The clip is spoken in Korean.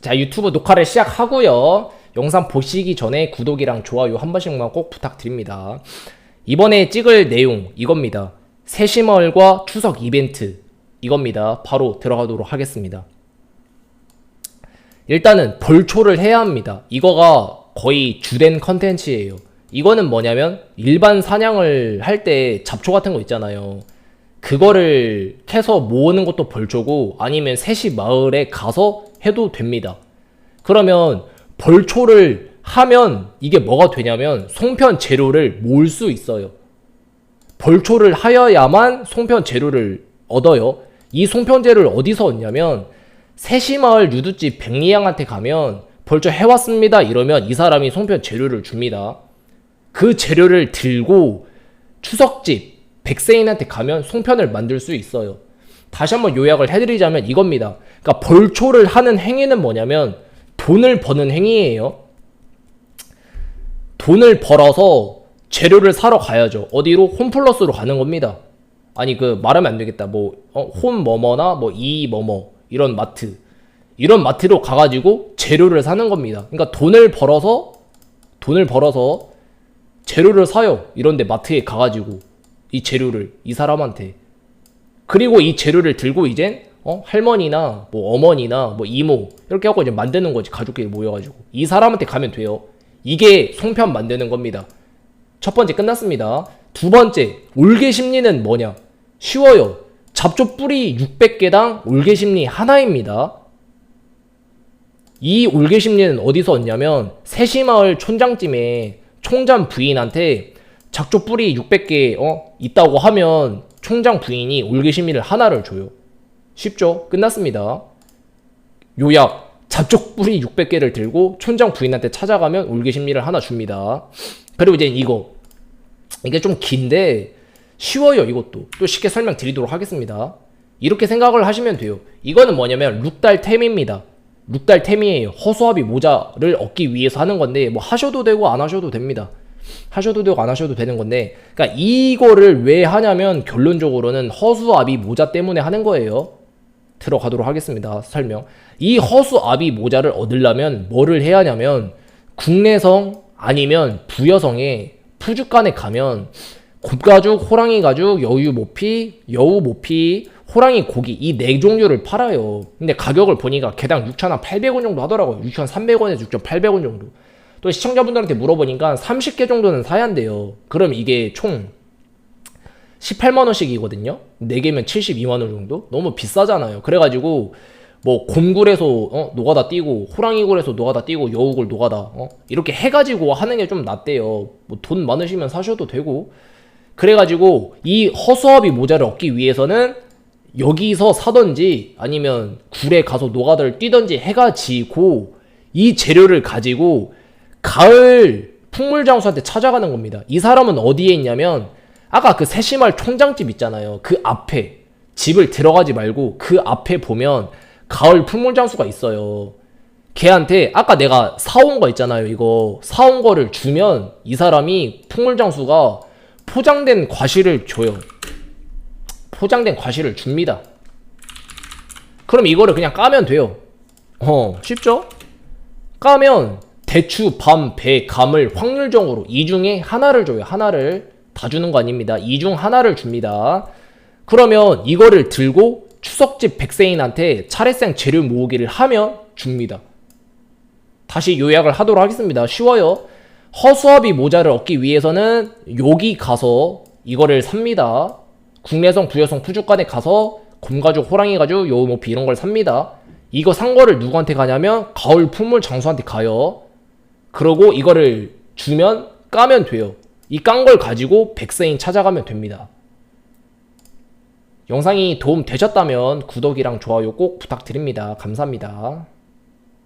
자, 유튜브 녹화를 시작하고요. 영상 보시기 전에 구독이랑 좋아요 한 번씩만 꼭 부탁드립니다. 이번에 찍을 내용 이겁니다. 세시마을과 추석 이벤트 이겁니다. 바로 들어가도록 하겠습니다. 일단은 벌초를 해야 합니다. 이거가 거의 주된 컨텐츠예요. 이거는 뭐냐면 일반 사냥을 할 때 잡초 같은 거 있잖아요. 그거를 캐서 모으는 것도 벌초고 아니면 셋이 마을에 가서 해도 됩니다. 그러면 벌초를 하면 이게 뭐가 되냐면 송편 재료를 모을 수 있어요. 벌초를 하여야만 송편 재료를 얻어요. 이 송편 재료를 어디서 얻냐면 세시마을 유두집 백리양한테 가면 벌초 해왔습니다 이러면 이 사람이 송편 재료를 줍니다. 그 재료를 들고 추석집 백세인한테 가면 송편을 만들 수 있어요. 다시 한번 요약을 해드리자면 이겁니다. 그러니까 벌초를 하는 행위는 뭐냐면 돈을 버는 행위예요. 돈을 벌어서 재료를 사러 가야죠. 어디로? 홈플러스로 가는 겁니다. 아니 그 말하면 안 되겠다. 뭐 어, 홈 뭐뭐나 뭐이 뭐뭐 이런 마트 이런 마트로 가가지고 재료를 사는 겁니다. 그러니까 돈을 벌어서 돈을 벌어서 재료를 사요. 이런데 마트에 가가지고 이 재료를 이 사람한테 그리고 이 재료를 들고 이젠 어? 할머니나 뭐 어머니나 뭐 이모 이렇게 하고 이제 만드는 거지 가족끼리 모여가지고 이 사람한테 가면 돼요. 이게 송편 만드는 겁니다. 첫 번째 끝났습니다. 두 번째 올개 심리는 뭐냐? 쉬워요. 잡초 뿌리 600개당 올개 심리 하나입니다. 이 올개 심리는 어디서 얻냐면 세시마을 촌장쯤에 총장 부인한테 작조 뿌리 600개 어 있다고 하면 총장 부인이 올개 심리를 하나를 줘요. 쉽죠? 끝났습니다. 요약 잡초 뿌리 600개를 들고 촌장 부인한테 찾아가면 올개 심리를 하나 줍니다. 그리고 이제 이거 이게 좀 긴데 쉬워요 이것도 또 쉽게 설명드리도록 하겠습니다. 이렇게 생각을 하시면 돼요. 이거는 뭐냐면 룩달템입니다. 룩달템이에요. 허수아비 모자를 얻기 위해서 하는 건데 뭐 하셔도 되고 안 하셔도 됩니다. 하셔도 되고 안 하셔도 되는 건데 그러니까 이거를 왜 하냐면 결론적으로는 허수아비 모자 때문에 하는 거예요. 들어가도록 하겠습니다. 설명. 이 허수아비 모자를 얻으려면 뭐를 해야 하냐면 국내성 아니면 부여성에 푸주간에 가면 곱가죽, 호랑이 가죽, 여유 모피, 여우 모피, 호랑이 고기 이 네 종류를 팔아요. 근데 가격을 보니까 개당 6,800원 정도 하더라고요. 6,300원에서 6,800원 정도. 또 시청자분들한테 물어보니까 30개 정도는 사야 한대요. 그럼 이게 총 18만 원씩이거든요. 4개면 72만 원 정도? 너무 비싸잖아요. 그래가지고 뭐 곰굴에서 어, 노가다 뛰고 호랑이굴에서 노가다 뛰고 여우굴 노가다 어? 이렇게 해가지고 하는 게 좀 낫대요. 뭐 돈 많으시면 사셔도 되고 그래가지고 이 허수아비 모자를 얻기 위해서는 여기서 사던지 아니면 굴에 가서 노가다를 뛰던지 해가 지고 이 재료를 가지고 가을 풍물장수한테 찾아가는 겁니다. 이 사람은 어디에 있냐면 아까 그 세시마을 총장집 있잖아요. 그 앞에 집을 들어가지 말고 그 앞에 보면 가을 풍물장수가 있어요. 걔한테 아까 내가 사온 거 있잖아요. 이거 사온 거를 주면 이 사람이 풍물장수가 포장된 과실을 줘요. 포장된 과실을 줍니다. 그럼 이거를 그냥 까면 돼요. 어, 쉽죠? 까면 대추, 밤, 배, 감을 확률적으로 이 중에 하나를 줘요. 하나를 다 주는 거 아닙니다. 이 중 하나를 줍니다. 그러면 이거를 들고 추석집 백세인한테 차례상 재료 모으기를 하면 줍니다. 다시 요약을 하도록 하겠습니다. 쉬워요. 허수아비 모자를 얻기 위해서는 여기 가서 이거를 삽니다. 국내성, 부여성, 푸주간에 가서 곰가죽, 호랑이가죽, 여우모피 이런 걸 삽니다. 이거 산 거를 누구한테 가냐면 가을 풍물 장수한테 가요. 그러고 이거를 주면 까면 돼요. 이 깐 걸 가지고 백세인 찾아가면 됩니다. 영상이 도움 되셨다면 구독이랑 좋아요 꼭 부탁드립니다. 감사합니다.